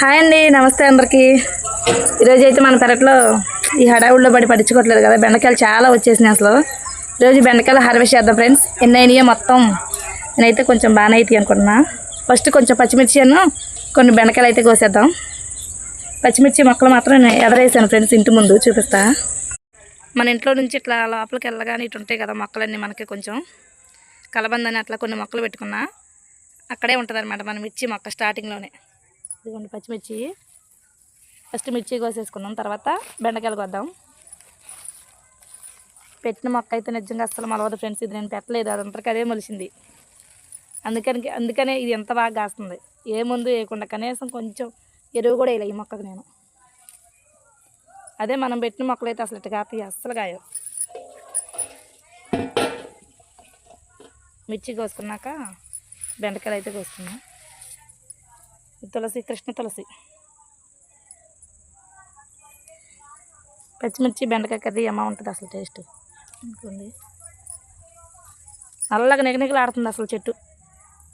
Hi అండి నమస్తే అందరికీ. ఈరోజు అయితే మన పెరట్లో ఈ హడావుల్లో పడి పడించుకోవట్లేదు కదా బెండకాయలు చాలా వచ్చేసినాయి అసలు. ఈరోజు బెండకాయలు హార్వెస్ట్ చేద్దాం ఫ్రెండ్స్. ఎన్ని అయినాయో మొత్తం నేనైతే కొంచెం బాగానే అవుతాయి అనుకుంటున్నా. ఫస్ట్ కొంచెం పచ్చిమిర్చి అను కొన్ని బెండకాయలు అయితే కోసేద్దాం. పచ్చిమిర్చి మొక్కలు మాత్రం నేను ఎదరేసాను ఫ్రెండ్స్ ఇంటి ముందు చూపిస్తా. మన ఇంట్లో నుంచి ఇట్లా లోపలికి వెళ్ళగానే ఇటు ఉంటాయి కదా మొక్కలన్నీ మనకి కొంచెం. కలబందని అట్లా కొన్ని మొక్కలు పెట్టుకున్నా. అక్కడే ఉంటుంది అనమాట మన మిర్చి మొక్క స్టార్టింగ్లోనే ఇదిగోండి పచ్చిమిర్చి. ఫస్ట్ మిర్చి కోసేసుకున్నాం తర్వాత బెండకాయలు కొద్దాం. పెట్టిన మొక్క అయితే నిజంగా అస్సలు మలవదు ఫ్రెండ్స్ ఇది నేను పెట్టలేదు అదంతరికి అదే మొలిసింది. అందుకని అందుకనే ఇది ఎంత బాగా కాస్తుంది. ఏ ముందు వేయకుండా కనీసం కొంచెం ఎరువు కూడా వేయలే ఈ మొక్కకు నేను. అదే మనం పెట్టిన మొక్కలు అయితే అసలు ఇటు కాస్తాయి అస్సలు కాయవు. మిర్చి కోసుకున్నాక బెండకాయలు అయితే కోసుకున్నాం తులసి కృష్ణ తులసి. పచ్చిమిర్చి బెండకాయ కర్రీ అమ్మ ఉంటుంది అసలు టేస్ట్ అనుకోండి నల్లగా నిగనిగలాడుతుంది అసలు చెట్టు.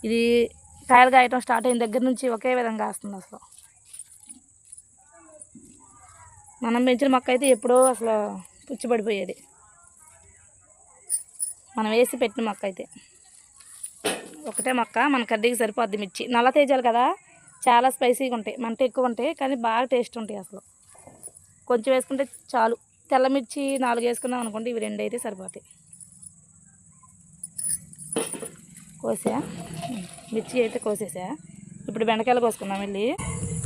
ఇది కాయలు కాయటం స్టార్ట్ అయిన దగ్గర నుంచి ఒకే విధంగా వస్తుంది అసలు. మనం పెంచిన మొక్క అయితే ఎప్పుడో అసలు పుచ్చిపడిపోయేది. మనం వేసి పెట్టిన మొక్క అయితే. ఒకటే మొక్క మన కర్రీకి సరిపోద్ది మిర్చి. నల్ల తేజాలు కదా? చాలా స్పైసీగా ఉంటాయి. మంట ఎక్కువ ఉంటాయి కానీ బాగా టేస్ట్ ఉంటాయి అసలు. కొంచెం వేసుకుంటే చాలు. తెల్ల మిర్చి నాలుగు వేసుకున్నాం అనుకోండి ఇవి రెండు అయితే సరిపోతాయి. కోసా? మిర్చి అయితే కోసేసా. ఇప్పుడు బెండకాయలు కోసుకున్నాం వెళ్ళి.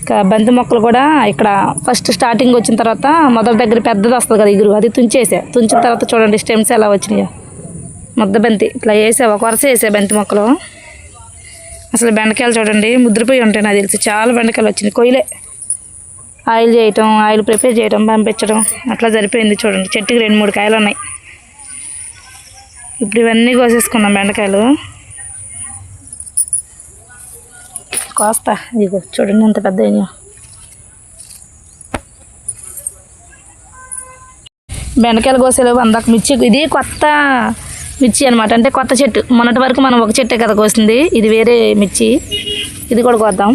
ఇంకా బంతి మొక్కలు కూడా ఇక్కడ ఫస్ట్ స్టార్టింగ్ వచ్చిన తర్వాత మొదటి దగ్గర పెద్దది వస్తుంది కదా ఇగురు అది తుంచేసా. తుంచిన తర్వాత చూడండి స్టెమ్స్ ఎలా వచ్చినాయో. మొద్ద బంతి. ఇట్లా వేసా ఒక వరుస వేసా బంతి మొక్కలు. అసలు బెండకాయలు చూడండి ముద్రపోయి ఉంటాయి నాకు తెలిసి. చాలా బెండకాయలు వచ్చినాయి. కొయ్యలే. ఆయిల్ చేయటం ఆయిల్ ప్రిపేర్ చేయటం పంపించడం అట్లా సరిపోయింది చూడండి. చెట్టుకి రెండు మూడు కాయలు ఉన్నాయి. ఇప్పుడు ఇవన్నీ కోసేసుకున్నాం బెండకాయలు. కోస్తా. ఇదిగో చూడండి ఎంత పెద్ద బెండకాయలు కోసేలేవు అందాక మిర్చి ఇది కొత్త మిర్చి అనమాట అంటే కొత్త చెట్టు. మొన్నటి వరకు మనం ఒక చెట్టే కదా కోసింది. ఇది వేరే మిర్చి. ఇది కూడా కోద్దాం.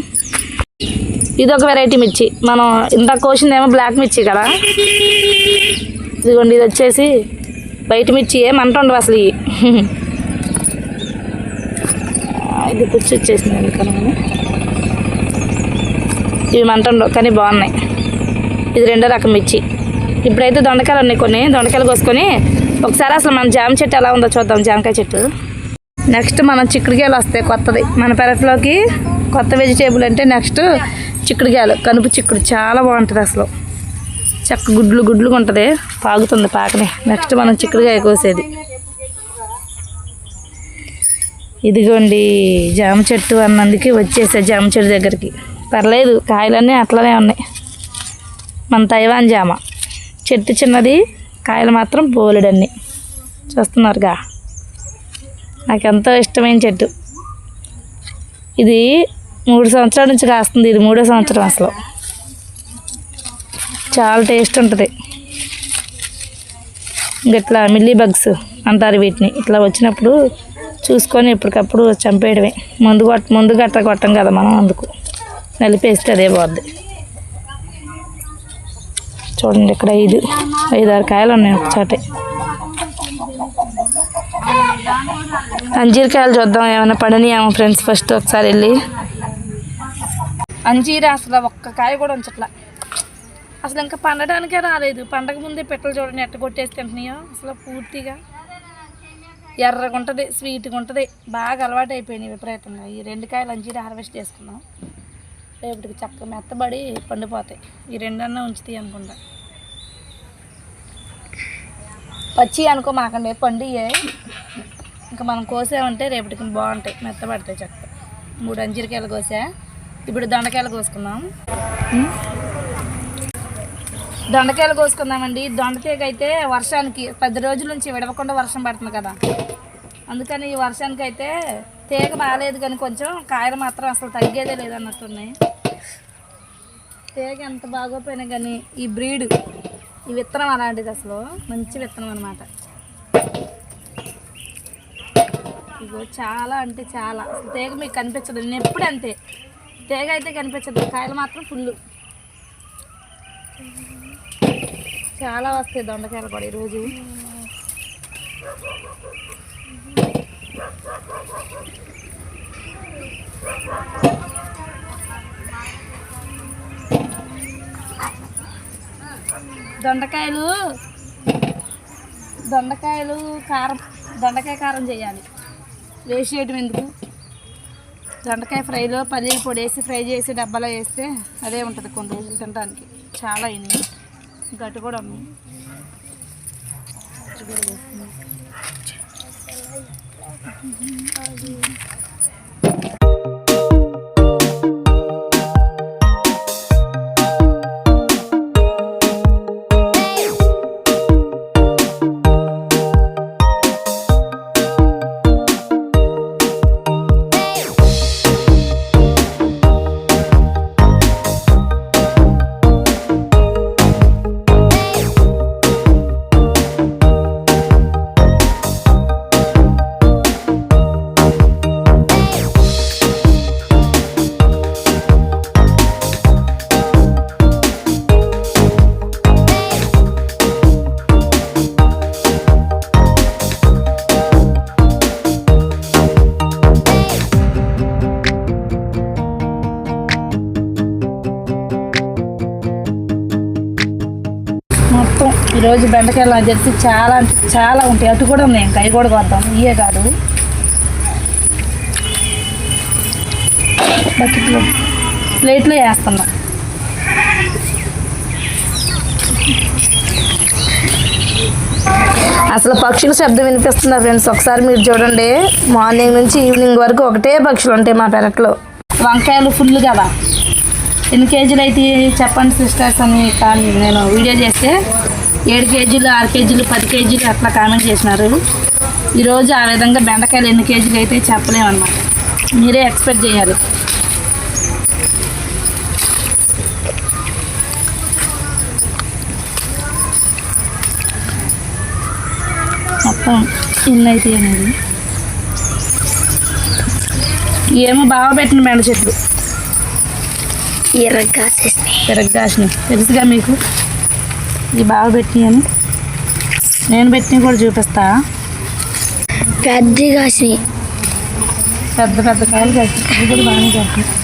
ఇది ఒక వెరైటీ మిర్చి. మనం ఇంత కోసిందేమో బ్లాక్ మిర్చి కదా. ఇదిగోండి ఇది వచ్చేసి బయట మిర్చి ఏ మంట ఉండవు అసలు ఇది పుచ్చి వచ్చేసింది ఎందుకని ఇవి మంట ఉండవు కానీ బాగున్నాయి. ఇది రెండో రకం మిర్చి. ఇప్పుడైతే దొండకాయలు ఉన్నాయి కొన్ని. దొండకాయలు కోసుకొని ఒకసారి అసలు మన జామ చెట్టు ఎలా ఉందో చూద్దాం జామకాయ చెట్టు. నెక్స్ట్ మనం చిక్కుడుకాయలు వస్తాయి కొత్తది మన పెరట్లోకి కొత్త వెజిటేబుల్ అంటే నెక్స్ట్ చిక్కుడుకాయలు కనుపు చిక్కుడు చాలా బాగుంటుంది అసలు. చక్క గుడ్లు గుడ్లుగా ఉంటుంది పాగుతుంది పాకనే. నెక్స్ట్ మనం చిక్కుడుకాయ కోసేది. ఇదిగోండి జామ చెట్టు అన్నందుకు వచ్చేసా జామ చెట్టు దగ్గరికి. పర్లేదు కాయలన్నీ అట్లనే ఉన్నాయి. మన తైవాన్ జామ. చెట్టు చిన్నది కాయలు మాత్రం బోలెడన్ని. చూస్తున్నారుగా? నాకు ఎంతో ఇష్టమైన చెట్టు. ఇది మూడు సంవత్సరాల నుంచి కాస్తుంది. ఇది మూడో సంవత్సరం అసలు. చాలా టేస్ట్ ఉంటుంది. ఇట్లా మిల్లీ బగ్స్ అంటారు వీటిని. ఇట్లా వచ్చినప్పుడు చూసుకొని ఎప్పటికప్పుడు చంపేయడమే. ముందు కొట్ట ముందు గట్ట కొట్టం కదా మనం అందుకు. నలిపేస్తే అదే పోద్ది చూడండి ఇక్కడ ఐదు ఐదు ఆరు కాయలు ఉన్నాయి ఒక అంజీర అంజీరకాయలు చూద్దాం ఏమైనా పడనియేమో ఫ్రెండ్స్ ఫస్ట్ ఒకసారి వెళ్ళి. అంజీర అసలు ఒక్క కాయ కూడా ఉంచట్లా. అసలు ఇంకా పండడానికే రాలేదు. పండగ ముందే పెట్టలు చూడండి ఎట్ట కొట్టేసి తింటున్నాయో. అసలు పూర్తిగా ఎర్రగా ఉంటుంది స్వీట్గా ఉంటుంది. బాగా అలవాటు అయిపోయినాయి విపరీతంగా. ఈ రెండు కాయలు అంజీర హార్వెస్ట్ చేసుకున్నాం. రేపటికి చక్క మెత్తబడి పండిపోతాయి. ఈ రెండన్నా ఉంచుతాయి అనుకుంటా. పచ్చి అనుకో మాకండి పండియే ఇంకా మనం కోసామంటే రేపటికి బాగుంటాయి. మెత్తబడతాయి చక్క మూడు అంజీరకాయలు కోసా. ఇప్పుడు దొండకాయలు కోసుకుందాం. దొండకాయలు కోసుకుందామండి. దొండకాయకి అయితే వర్షానికి పది రోజుల నుంచి విడవకుండా వర్షం పడుతుంది కదా. అందుకని ఈ వర్షానికి అయితే తీగ బాగాలేదు కానీ కొంచెం కాయలు మాత్రం అసలు తగ్గేదే లేదన్నట్టున్నాయి. తీగ ఎంత బాగోపోయినా కానీ ఈ బ్రీడ్ ఈ విత్తనం అలాంటిది అసలు. మంచి విత్తనం అనమాట ఇగో చాలా అంటే చాలా. అసలు తీగ మీకు కనిపించదు. నేను ఎప్పుడు అంతే. తేగ అయితే కనిపించదు. కాయలు మాత్రం ఫుల్ చాలా వస్తాయి దొండకాయలు కూడా ఈరోజు. దొండకాయలు. దొండకాయలు కారం దొండకాయ కారం చేయాలి. వేసి చేయటం ఎందుకు? దొండకాయ ఫ్రైలో పల్లీలు పొడి వేసి ఫ్రై చేసి డబ్బాలో వేస్తే అదే ఉంటుంది కొన్ని రోజులు తినడానికి. చాలా అయినాయి. గట్టు కూడా ఉన్నాయి గట్టు కూడా ఈరోజు బెండకాయలు నాకు తెలిసి చాలా అంటే చాలా ఉంటాయి. అటు కూడా ఉన్నాయి. ఇంకా అవి కూడా కొడతాం. ఇవే కాదు. బకెట్లో ప్లేట్లో వేస్తున్నా. అసలు పక్షుల శబ్దం వినిపిస్తుందా ఫ్రెండ్స్? ఒకసారి మీరు చూడండి. మార్నింగ్ నుంచి ఈవినింగ్ వరకు ఒకటే పక్షులు ఉంటాయి మా పెరట్లో. వంకాయలు ఫుల్ కదా. ఎన్ని కేజీలు అయితే చెప్పండి సిస్టర్స్ అని కానీ నేను వీడియో చేస్తే. ఏడు కేజీలు ఆరు కేజీలు పది కేజీలు అట్లా కామెంట్ చేసినారు. ఈరోజు ఆ విధంగా బెండకాయలు ఎన్ని కేజీలు అయితే చెప్పలేమన్నమాట. మీరే ఎక్స్పెక్ట్ చేయాలి. మొత్తం ఇల్లు అయితే అనేది ఏమో బాగా పెట్టిన బెండ చెట్లు. పెరగ్గాసిన తెలుసుగా మీకు? ఇది బాగా పెట్టినాను నేను పెట్టినవి కూడా చూపిస్తా పెద్ద కాసినాయి పెద్ద పెద్ద కాయలు కాసి ఇది కూడా బాగానే కాసి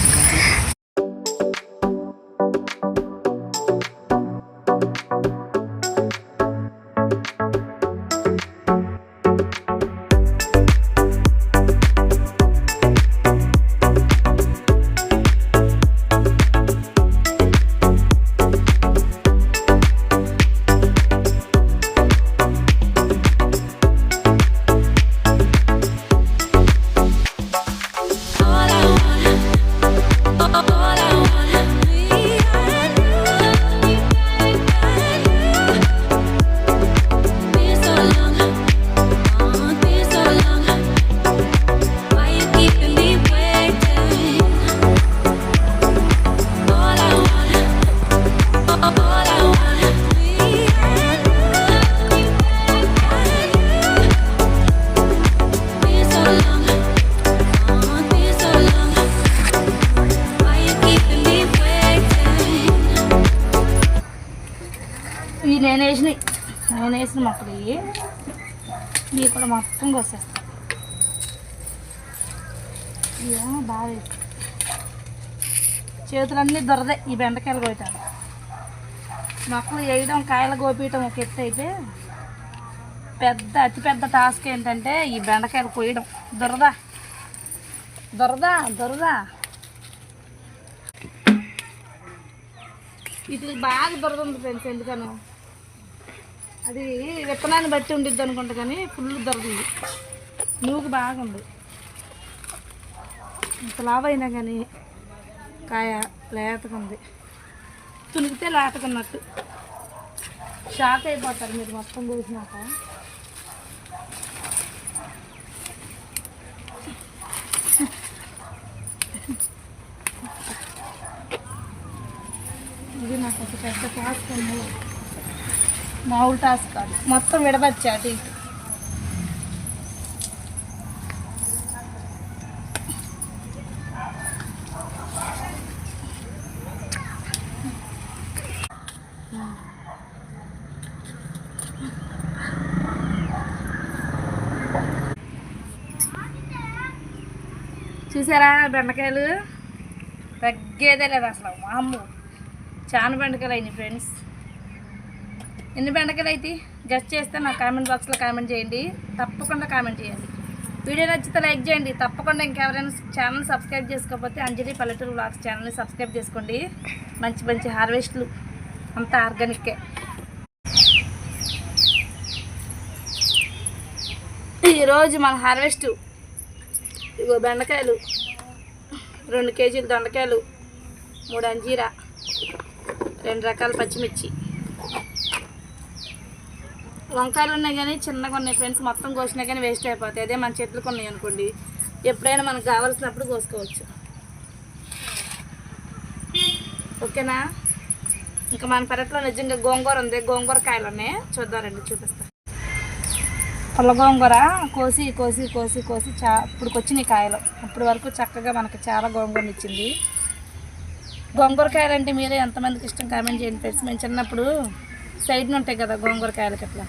ఇవి నేను వేసినవి నేను వేసిన మొక్కలు ఇవి. ఇవి కూడా మొత్తం కోసేస్తాను ఇవేమో బాగా చేతులన్నీ దొరదే ఈ బెండకాయలు కోయటం మొక్కలు వేయడం కాయలు కోపీయటం ఒక ఎత్తు అయితే పెద్ద అతి పెద్ద టాస్క్ ఏంటంటే ఈ బెండకాయలు కోయడం. దొరదా. దొరదా దొరదా. వీటికి బాగా దొరద ఉంది ఫ్రెండ్స్ ఎందుకనో. అది విత్తనాన్ని బట్టి ఉండిద్ది అనుకుంటా కానీ ఫుల్ దొరకదు నూగు బాగుంది ఇంత లావైనా కానీ కాయ లేతకుంది ఉంది. తునిగితే లేతకున్నట్టు షాక్ అయిపోతారు మీరు మొత్తం చూసినాక. ఇది నాకు ఒక పెద్ద టాస్క్ ఉంది. మామూలు టాస్క్ కాదు. మొత్తం విడబచ్చా అటు చూసారా బెండకాయలు? తగ్గేదే లేదు అసలు. మా అమ్మ చాలా బెండకాయలు అయినాయి ఫ్రెండ్స్ ఎన్ని బెండకాయలు అయితే గెస్ట్ చేస్తే నాకు కామెంట్ బాక్స్లో కామెంట్ చేయండి. తప్పకుండా కామెంట్ చేయండి. వీడియో నచ్చితే లైక్ చేయండి. తప్పకుండా ఇంకెవరైనా ఛానల్ సబ్స్క్రైబ్ చేసుకోకపోతే అంజలి పల్లెటూరు బ్లాగ్స్ ఛానల్ని సబ్స్క్రైబ్ చేసుకోండి. మంచి మంచి హార్వెస్ట్లు అంతా ఆర్గానిక్కే ఈరోజు మన హార్వెస్ట్ ఇగో బెండకాయలు. రెండు కేజీలు దొండకాయలు. మూడు అంజీరా. రెండు రకాల పచ్చిమిర్చి. వంకాయలు ఉన్నాయి కానీ చిన్నగా ఉన్నాయి ఫ్రెండ్స్. మొత్తం కోసినా కానీ వేస్ట్ అయిపోతాయి. అదే మన చెట్లకు ఉన్నాయి అనుకోండి. ఎప్పుడైనా మనకు కావాల్సినప్పుడు కోసుకోవచ్చు. ఓకేనా? ఇంకా మన పెరట్లో నిజంగా గోంగూర ఉంది. గోంగూర కాయలు ఉన్నాయి చూద్దామండి చూపిస్తా. పుల్ల గోంగూర కోసి కోసి కోసి కోసి చా ఇప్పుడు వచ్చినాయి కాయలు. అప్పటి వరకు చక్కగా మనకు చాలా గోంగూరని ఇచ్చింది. గోంగూర కాయలు అంటే మీరే ఎంతమందికి ఇష్టం? కామెంట్ చేయండి ఫ్రెండ్స్. మేము చిన్నప్పుడు సైడ్న ఉంటాయి కదా గోంగూర కాయలకి అట్లా.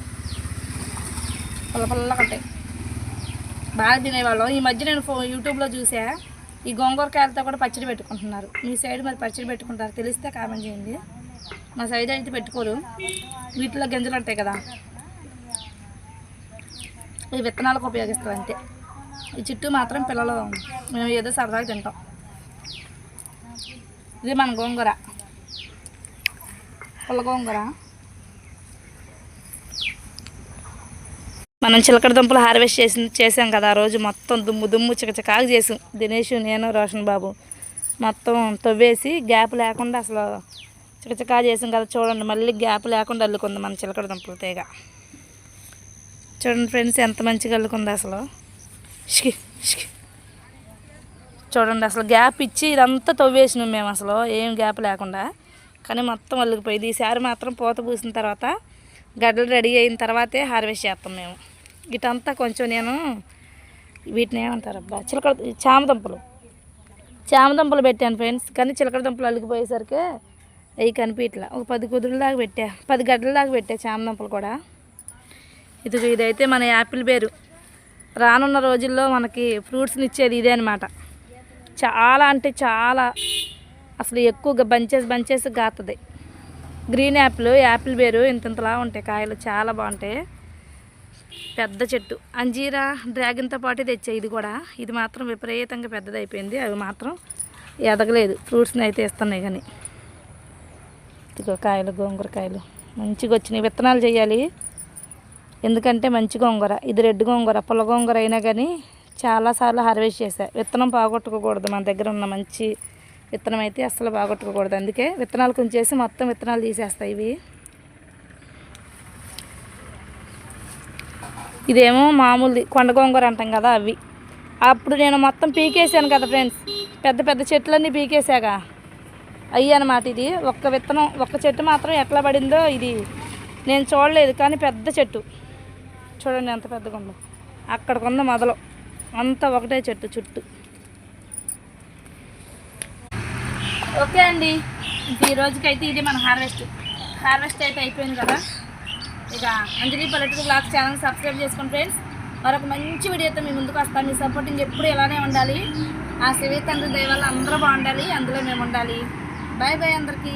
పుల్ల ఉంటాయి. బాగా తినేవాళ్ళం. ఈ మధ్య నేను ఫో యూట్యూబ్లో చూసా ఈ గోంగూర కాయలతో కూడా పచ్చడి పెట్టుకుంటున్నారు. మీ సైడ్ మరి పచ్చడి పెట్టుకుంటారు? తెలిస్తే కామెంట్ చేయండి. మా సైడ్ అయితే పెట్టుకోరు. వీటిలో గింజలు ఉంటాయి కదా ఈ విత్తనాలకు ఉపయోగిస్తారు అంతే. ఈ చుట్టూ మాత్రం పిల్లలు మేము ఏదో సరదాగా తింటాం. ఇది మన గోంగూర. పుల్ల గోంగూర. మనం చిలకడ దుంపలు హార్వెస్ట్ చేసి చేసాం కదా ఆ రోజు మొత్తం దుమ్ము దుమ్ము చికచికాకు చేసాం. దినేష్ నేను రోషన్ బాబు మొత్తం తవ్వేసి గ్యాప్ లేకుండా అసలు చికచికా చేసాం కదా చూడండి. మళ్ళీ గ్యాప్ లేకుండా అల్లుకుంది మన చిలకడ దుంపలు తీగ. చూడండి ఫ్రెండ్స్ ఎంత మంచిగా అల్లుకుంది అసలు. చూడండి అసలు గ్యాప్ ఇచ్చి ఇదంతా తవ్వేసినాం మేము అసలు. ఏం గ్యాప్ లేకుండా. కానీ మొత్తం అల్లుకుపోయింది. ఈసారి మాత్రం పూత పూసిన తర్వాత గడ్డలు రెడీ అయిన తర్వాతే హార్వెస్ట్ చేస్తాం మేము. ఇటంతా కొంచెం నేను వీటిని ఏమంటారు అబ్బా చిలకడ చామదుంపలు. చామదుంపలు పెట్టాను ఫ్రెండ్స్ కానీ చిలకడ దుంపలు అలిగిపోయేసరికి అవి కనిపించట్లా ఒక పది కుదురుల దాకా పెట్టా పది గడ్డల దాకా పెట్టా చామదుంపలు కూడా. ఇది ఇదైతే మన యాపిల్ బేరు. రానున్న రోజుల్లో మనకి ఫ్రూట్స్ని ఇచ్చేది ఇదే అనమాట చాలా అంటే చాలా అసలు ఎక్కువగా బంచెస్ బంచెస్ గాతుంది గ్రీన్ యాపిల్ యాపిల్ బేరు ఇంతంతలా ఉంటాయి కాయలు చాలా బాగుంటాయి. పెద్ద చెట్టు. అంజీరా డ్రాగన్తో పాటు తెచ్చాయి ఇది కూడా. ఇది మాత్రం విపరీతంగా పెద్దదైపోయింది. అవి మాత్రం ఎదగలేదు. ఫ్రూట్స్ని అయితే ఇస్తున్నాయి కానీ. ఇదిగో కాయలు గోంగూర కాయలు. మంచిగా వచ్చినాయి. విత్తనాలు చేయాలి. ఎందుకంటే మంచి గోంగూర. ఇది రెడ్ గోంగూర. పుల్ల గోంగూర అయినా కానీ చాలాసార్లు హార్వెస్ట్ చేశా. విత్తనం బాగొట్టుకోకూడదు మన దగ్గర ఉన్న మంచి విత్తనం అయితే అస్సలు బాగొట్టుకోకూడదు. అందుకే విత్తనాలు కొంచేసి మొత్తం విత్తనాలు తీసేస్తాయి ఇవి. ఇదేమో మామూలుది కొండ గోంగూర అంటాం కదా అవి. అప్పుడు నేను మొత్తం పీకేసాను కదా ఫ్రెండ్స్. పెద్ద పెద్ద చెట్లన్నీ పీకేసాగా అయ్యి అనమాట ఇది. ఒక్క విత్తనం ఒక్క చెట్టు మాత్రం ఎట్లా పడిందో ఇది. నేను చూడలేదు కానీ పెద్ద చెట్టు. చూడండి ఎంత పెద్దగా ఉందో అక్కడికి ఉంది మొదలు. అంతా ఒకటే చెట్టు చుట్టూ. ఓకే అండి. ఈ రోజుకైతే ఇది మన హార్వెస్ట్. హార్వెస్ట్ అయితే అయిపోయింది కదా. ఇక అంజలి పల్లెటూరు బ్లాగ్ ఛానల్ సబ్స్క్రైబ్ చేసుకోండి ఫ్రెండ్స్. మరొక మంచి వీడియోతో మీ ముందుకు వస్తాం. మీ సపోర్టింగ్ ఎప్పుడు ఇలానే ఉండాలి. ఆ శివ తండ్రి దయ వల్ల అందరూ బాగుండాలి. అందులో మేము ఉండాలి. బాయ్ బాయ్ అందరికీ.